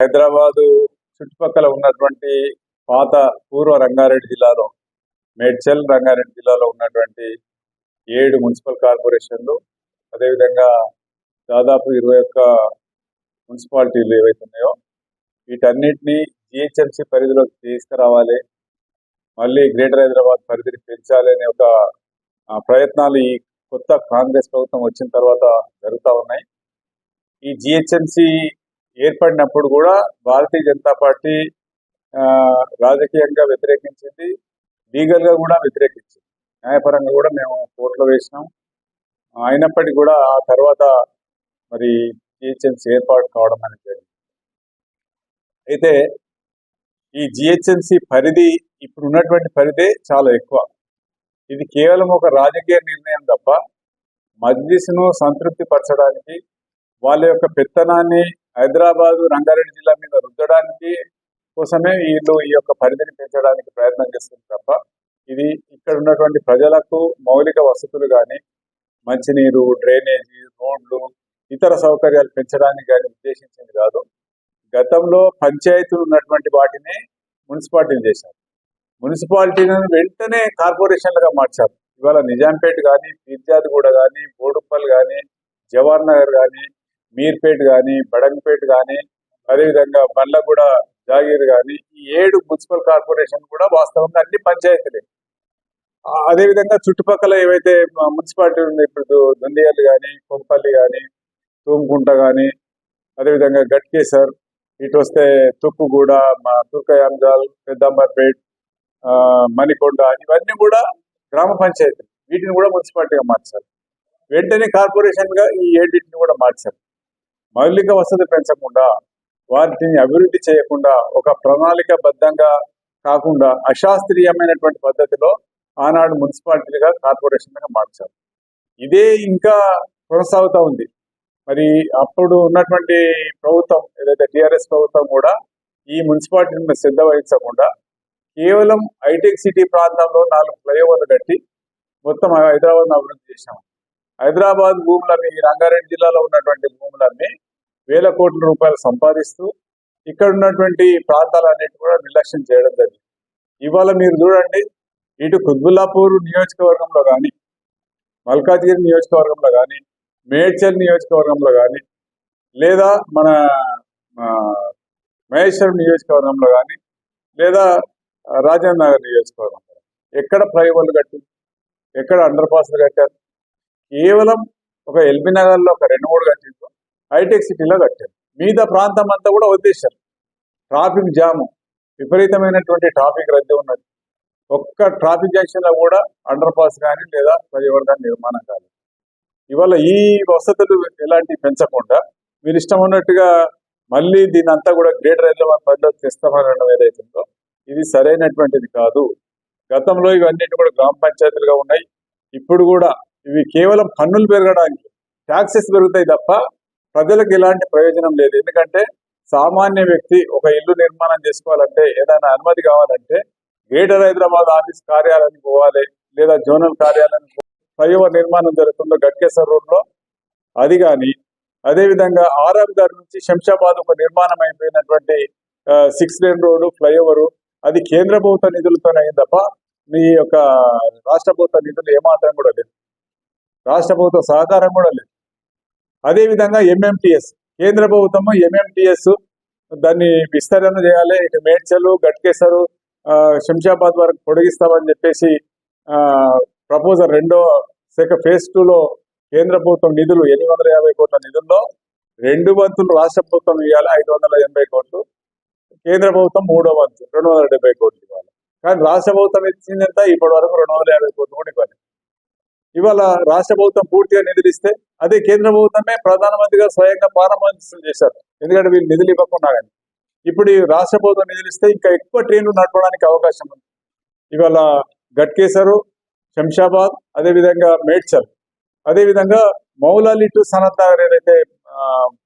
హైదరాబాదు చుట్టుపక్కల ఉన్నటువంటి పాత పూర్వ రంగారెడ్డి జిల్లాలో మేడ్చల్ రంగారెడ్డి జిల్లాలో ఉన్నటువంటి ఏడు మున్సిపల్ కార్పొరేషన్లు అదేవిధంగా దాదాపు ఇరవై ఒక్క మున్సిపాలిటీలు ఏవైతే ఉన్నాయో వీటన్నిటిని జిహెచ్ఎంసీ పరిధిలోకి తీసుకురావాలి. మళ్ళీ గ్రేటర్ హైదరాబాద్ పరిధిని పెంచాలి అనే ఒక ప్రయత్నాలు ఈ కొత్త కాంగ్రెస్ ప్రభుత్వం వచ్చిన తర్వాత జరుగుతూ ఉన్నాయి. ఈ జిహెచ్ఎంసీ ఏర్పడినప్పుడు కూడా భారతీయ జనతా పార్టీ రాజకీయంగా వ్యతిరేకించింది. లీగల్గా కూడా వ్యతిరేకించింది. న్యాయపరంగా కూడా మేము కోర్టులో వేసినాం. అయినప్పటికీ కూడా ఆ తర్వాత మరి జిహెచ్ఎంసీ ఏర్పాటు కావడం అనేది జరిగింది. అయితే ఈ జిహెచ్ఎంసీ పరిధి ఇప్పుడు ఉన్నటువంటి పరిధే చాలా ఎక్కువ. ఇది కేవలం ఒక రాజకీయ నిర్ణయం తప్ప మజ్లిస్ను సంతృప్తి పరచడానికి వాళ్ళ యొక్క పెత్తనాన్ని హైదరాబాదు రంగారెడ్డి జిల్లా మీద రుద్దడానికి కోసమే వీళ్ళు ఈ యొక్క పరిధిని పెంచడానికి ప్రయత్నం చేస్తుంది తప్ప ఇది ఇక్కడ ఉన్నటువంటి ప్రజలకు మౌలిక వసతులు కానీ మంచినీరు డ్రైనేజీ రోడ్లు ఇతర సౌకర్యాలు పెంచడానికి కానీ ఉద్దేశించింది కాదు. గతంలో పంచాయతీలు ఉన్నటువంటి వాటిని మున్సిపాలిటీలు చేశారు. మున్సిపాలిటీలను వెంటనే కార్పొరేషన్లుగా మార్చారు. ఇవాళ నిజాంపేట కానీ ఫిర్జాద్గూడ కానీ బోడుప్పల్ కానీ జవహర్ నగర్ కానీ మీర్పేట్ కానీ బడంగపేట కానీ అదేవిధంగా బండ్లగూడ జాగీర్ కానీ ఈ ఏడు మున్సిపల్ కార్పొరేషన్ కూడా వాస్తవంగా అన్ని పంచాయతీలే. అదేవిధంగా చుట్టుపక్కల ఏవైతే మున్సిపాలిటీ ఉంది ఇప్పుడు దుండియాలు కానీ కొంపల్లి కానీ తూంకుంట కానీ అదేవిధంగా గట్కేసర్ ఇటు వస్తే తుక్కుగూడ మా తుర్కయాంజాల్ పెద్దంబర్పేట్ ఆ, మణికొండ ఇవన్నీ కూడా గ్రామ పంచాయతీలు. వీటిని కూడా మున్సిపాలిటీగా మార్చారు. వెంటనే కార్పొరేషన్గా ఈ ఏడింటిని కూడా మార్చారు. మౌలిక వసతి పెంచకుండా వాటిని అభివృద్ధి చేయకుండా ఒక ప్రణాళికబద్ధంగా కాకుండా అశాస్త్రీయమైనటువంటి పద్ధతిలో ఆనాడు మున్సిపాలిటీలుగా కార్పొరేషన్లుగా మార్చారు. ఇదే ఇంకా కొనసాగుతూ ఉంది. మరి అప్పుడు ఉన్నటువంటి ప్రభుత్వం ఏదైతే టిఆర్ఎస్ ప్రభుత్వం కూడా ఈ మున్సిపాలిటీని మీద శ్రద్ధ వహించకుండా కేవలం హైటెక్ సిటీ ప్రాంతంలో నాలుగు ఫ్లైఓవర్లు కట్టి మొత్తం హైదరాబాద్ అభివృద్ధి చేసాము హైదరాబాద్ భూములన్నీ ఈ రంగారెడ్డి జిల్లాలో ఉన్నటువంటి భూములన్నీ వేల కోట్ల రూపాయలు సంపాదిస్తూ ఇక్కడ ఉన్నటువంటి ప్రాంతాలన్నిటి కూడా నిర్లక్ష్యం చేయడం జరిగింది. ఇవాళ మీరు చూడండి ఇటు కుత్బుల్లాపూర్ నియోజకవర్గంలో కానీ మల్కాజ్గిరి నియోజకవర్గంలో కానీ మేడ్చల్ నియోజకవర్గంలో కానీ లేదా మన మహేశ్వరం నియోజకవర్గంలో కానీ లేదా రాజేంద్ర నగర్ నియోజకవర్గంలో ఎక్కడ ఫ్లైఓవర్లు కట్టారు ఎక్కడ అండర్ పాస్లు కట్టారు కేవలం ఒక ఎల్బీ నగర్లో ఒక రెండు మూడు కట్టిండ్రు. హైటెక్ సిటీలో కట్టారు మిగతా ప్రాంతం అంతా కూడా వదిలేశారు. Traffic jam. విపరీతమైనటువంటి ట్రాఫిక్ రద్దీ ఉన్నది. ఒక్క ట్రాఫిక్ జంక్షన్లో కూడా అండర్ పాస్ కానీ లేదా ఫ్లైఓవర్ కానీ నిర్మాణం కాదు. ఇవాళ ఈ వసతులు ఎలాంటివి పెంచకుండా మీరు ఇష్టం ఉన్నట్టుగా మళ్ళీ దీని అంతా కూడా గ్రేటర్ హైదరాబాద్ పరిధిలో తెస్తామనడం ఏదైతుందో ఇది సరైనటువంటిది కాదు. గతంలో ఇవన్నీ కూడా గ్రామ పంచాయతీలుగా ఉన్నాయి. ఇప్పుడు కూడా ఇవి కేవలం పన్నులు పెరగడానికి. ట్యాక్సెస్ పెరుగుతాయి తప్ప ప్రజలకు ఎలాంటి ప్రయోజనం లేదు. ఎందుకంటే సామాన్య వ్యక్తి ఒక ఇల్లు నిర్మాణం చేసుకోవాలంటే ఏదైనా అనుమతి కావాలంటే గ్రేటర్ హైదరాబాద్ ఆఫీస్ కార్యాలయానికి పోవాలి లేదా జోనల్ కార్యాలయానికి పో- ఫ్లైఓవర్ నిర్మాణం జరుగుతుందో గట్కేశ్వర్ రోడ్లో అది కానీ అదేవిధంగా ఆర్ఆర్ గారి నుంచి శంషాబాద్ ఒక నిర్మాణం అయిపోయినటువంటి సిక్స్ లేన్ రోడ్డు ఫ్లైఓవర్ అది కేంద్ర ప్రభుత్వ నిధులతోనే అయింది తప్ప మీ యొక్క రాష్ట్ర ప్రభుత్వ నిధులు ఏమాత్రం కూడా లేదు రాష్ట్ర ప్రభుత్వ సహకారం కూడా లేదు. అదేవిధంగా ఎంఎంటిఎస్ కేంద్ర ప్రభుత్వము ఎంఎంటిఎస్ దాన్ని విస్తరణ చేయాలి. ఇటు మేడ్చలు గట్కేసరు ఆ, శంషాబాద్ వరకు పొడిగిస్తామని చెప్పేసి ప్రపోజల్ రెండో శాఖ ఫేజ్లో కేంద్ర ప్రభుత్వం నిధులు ఎనిమిది వందల యాభై కోట్ల నిధుల్లో రెండు వంతులు రాష్ట్ర ప్రభుత్వం ఇవ్వాలి ఐదు వందల ఎనభై కోట్లు. కేంద్ర ప్రభుత్వం మూడో వంతు రెండు వందల డెబ్బై కోట్లు ఇవ్వాలి. కానీ రాష్ట్ర ప్రభుత్వం ఇచ్చిందంతా ఇప్పటి వరకు రెండు వందల యాభై కోట్లు కూడా ఇవ్వాలి ఇవాళ రాష్ట్ర ప్రభుత్వం పూర్తిగా నిధులు ఇస్తే అదే కేంద్ర ప్రభుత్వమే ప్రధానమంత్రిగా స్వయంగా ప్రారంభోత్సవం చేశారు. ఎందుకంటే వీళ్ళు నిధులు ఇవ్వకుండా కానీ. ఇప్పుడు ఈ రాష్ట్ర ప్రభుత్వం నిధులు ఇస్తే ఇంకా ఎక్కువ ట్రైన్లు నడపడానికి అవకాశం ఉంది. ఇవాళ గట్కేసరు శంషాబాద్ అదేవిధంగా మేడ్చల్ అదేవిధంగా మౌలాలి టు సనత్ నగర్ ఏదైతే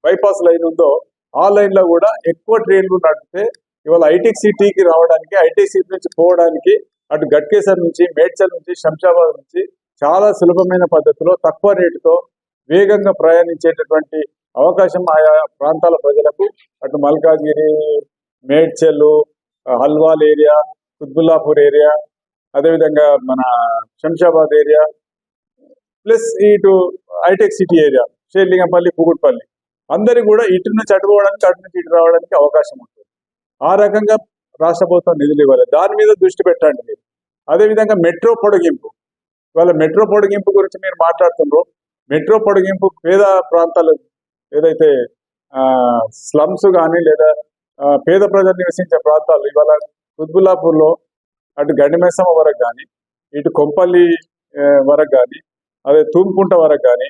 బైపాస్ లైన్ ఉందో ఆ లైన్లో కూడా ఎక్కువ ట్రైన్లు నడిపితే ఇవాళ ఐటెక్ సిటీకి రావడానికి ఐటెక్ సిటీ నుంచి పోవడానికి అటు గట్కేసర్ నుంచి మేడ్చల్ నుంచి శంషాబాద్ నుంచి చాలా సులభమైన పద్ధతిలో తక్కువ రేటుతో వేగంగా ప్రయాణించేటటువంటి అవకాశం ఆయా ప్రాంతాల ప్రజలకు. అటు మల్కాజ్గిరి మేడ్చెల్లు హల్వాల్ ఏరియా కుత్బుల్లాపూర్ ఏరియా అదేవిధంగా మన శంషాబాద్ ఏరియా ప్లస్ ఇటు hitech city area Serilingampally Kukatpally. అందరికి కూడా ఇటు నుంచి అటు పోవడానికి అటు నుంచి ఇటు రావడానికి అవకాశం ఉంటుంది. ఆ రకంగా రాష్ట్ర ప్రభుత్వం నిధులు ఇవ్వాలి. దాని మీద దృష్టి పెట్టండి మీరు. అదేవిధంగా మెట్రో పొడిగింపు. ఇవాళ మెట్రో పొడిగింపు గురించి మీరు మాట్లాడుతున్నారు మెట్రో పొడిగింపు పేద ప్రాంతాలు ఏదైతే స్లమ్స్ కానీ లేదా పేద ప్రజలు నివసించే ప్రాంతాలు ఇవాళ కుత్బుల్లాపూర్లో అటు గండిమేసమ్మ వరకు కానీ ఇటు కొంపల్లి వరకు కానీ అదే తూంపుంట వరకు కానీ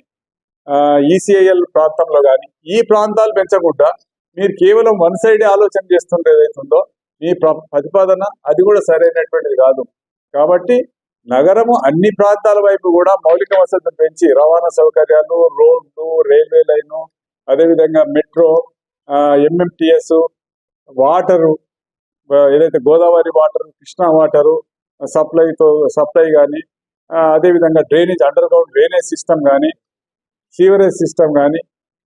ఈసీఐఎల్ ప్రాంతంలో కానీ ఈ ప్రాంతాలు పెంచకుండా మీరు కేవలం వన్ సైడ్ ఆలోచన చేస్తుంటే ఏదైతుందో మీ ప్రతిపాదన అది కూడా సరైనటువంటిది కాదు. కాబట్టి నగరము అన్ని ప్రాంతాల వైపు కూడా మౌలిక వసతులు పెంచి రవాణా సౌకర్యాలు రోడ్లు రైల్వే లైను అదేవిధంగా మెట్రో ఎంఎంటిఎస్ వాటరు ఏదైతే గోదావరి వాటర్ కృష్ణా వాటరు సప్లైతో సప్లై కానీ అదేవిధంగా drainage under ground drainage system కానీ సీవరేజ్ సిస్టమ్ కానీ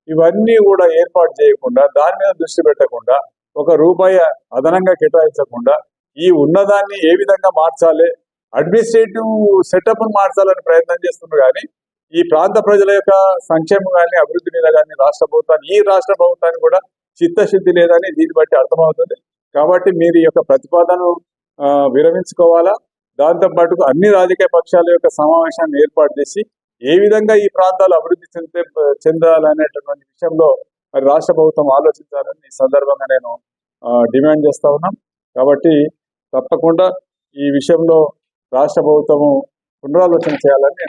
ఇవన్నీ కూడా ఏర్పాటు చేయకుండా దాని మీద దృష్టి పెట్టకుండా ఒక రూపాయి అదనంగా కేటాయించకుండా ఈ ఉన్నదాన్ని ఏ విధంగా మార్చాలి అడ్మినిస్ట్రేటివ్ సెటప్ మార్చాలని ప్రయత్నం చేస్తున్నారు కానీ ఈ ప్రాంత ప్రజల యొక్క సంక్షేమం కానీ అభివృద్ధి మీద కానీ రాష్ట్ర ప్రభుత్వాన్ని ఈ రాష్ట్ర ప్రభుత్వానికి కూడా చిత్తశుద్ధి లేదని దీన్ని బట్టి అర్థమవుతుంది. కాబట్టి మీరు ఈ యొక్క ప్రతిపాదనను విరమించుకోవాలా? దాంతో పాటు అన్ని రాజకీయ పక్షాల యొక్క సమావేశాన్ని ఏర్పాటు చేసి ఏ విధంగా ఈ ప్రాంతాలు అభివృద్ధి చెందే చెందాలనేటటువంటి విషయంలో మరి రాష్ట్ర ప్రభుత్వం ఆలోచించాలని ఈ సందర్భంగా నేను డిమాండ్ చేస్తా ఉన్నాం. కాబట్టి తప్పకుండా ఈ విషయంలో రాష్ట్ర ప్రభుత్వము పునరాలోచన చేయాలని